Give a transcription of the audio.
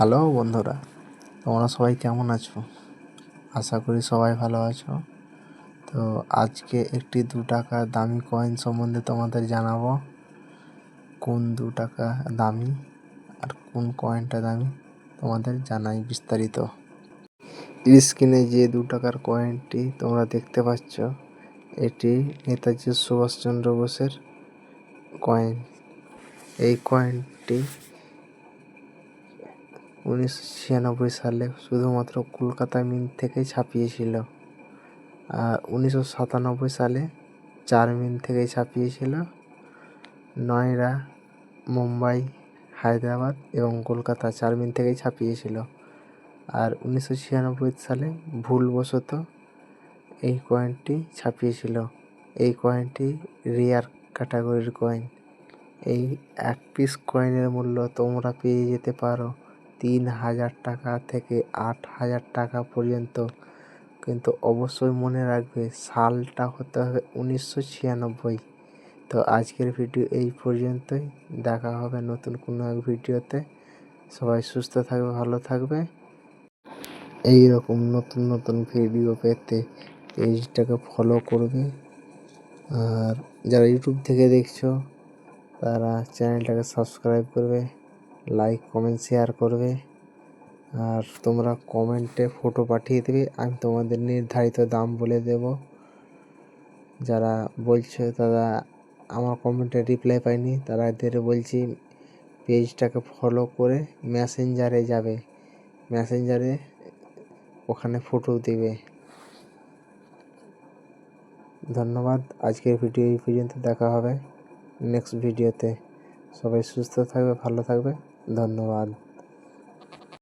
Hello বন্ধুরা, তোমরা সবাই কেমন আছো? আশা করি সবাই ভালো আছো। তো আজকে একটি দু টাকা দামি কয়েন সম্বন্ধে তোমাদের জানাব। কোন দু টাকা দামি আর কোন কয়েনটা দামি তোমাদের জানাই বিস্তারিত। স্ক্রিনে যে দু টাকার কয়েনটি তোমরা দেখতে পাচ্ছ, এটি নেতাজি সুভাষচন্দ্র বোসের কয়েন এই কয়েনটি উনিশশো ছিয়ানব্বই সালে শুধুমাত্র কলকাতা মিন্ট থেকেই ছাপিয়েছিল। আর উনিশশো সাতানব্বই সালে চার মিন্ট থেকেই ছাপিয়েছিল। নয়রা, মুম্বাই, হায়দ্রাবাদ এবং কলকাতা চার মিন্ট থেকেই ছাপিয়েছিল। আর উনিশশো ছিয়ানব্বই সালে ভুলবশত এই কয়েনটি ছাপিয়েছিল। এই কয়েনটি রেয়ার ক্যাটাগরির কয়েন। এই এক পিস কয়েনের মূল্য তোমরা পেয়ে যেতে পারো। তিন হাজার টাকা থেকে আট হাজার টাকা পর্যন্ত। কিন্তু অবশ্যই মনে রাখবে, সালটা হতে হবে উনিশশো ছিয়ানব্বই। তো আজকের ভিডিও এই পর্যন্তই। দেখা হবে নতুন কোনো এক ভিডিওতে। সবাই সুস্থ থাকবে, ভালো থাকবে। এই রকম নতুন নতুন ভিডিও পেতে পেজটাকে ফলো করবে। আর যারা ইউটিউব থেকে দেখছ, তারা চ্যানেলটাকে সাবস্ক্রাইব করবে। লাইক কমেন্ট শেয়ার করবে। আর তোমরা কমেন্টে ফটো পাঠিয়ে দেবে। আমি তোমাদের নির্ধারিত দাম বলে দেব। যারা বলছে তারা আমার কমেন্টে রিপ্লাই পাইনি তাদের বলছি পেজটাকে ফলো করে মেসেঞ্জারে যাবে। মেসেঞ্জারে ওখানে ফটো দেবে। ধন্যবাদ। আজকের ভিডিও এই পর্যন্ত দেখা হবে। নেক্সট ভিডিওতে সবাই সুস্থ থাকবে, ভালো থাকবে। ধন্যবাদ।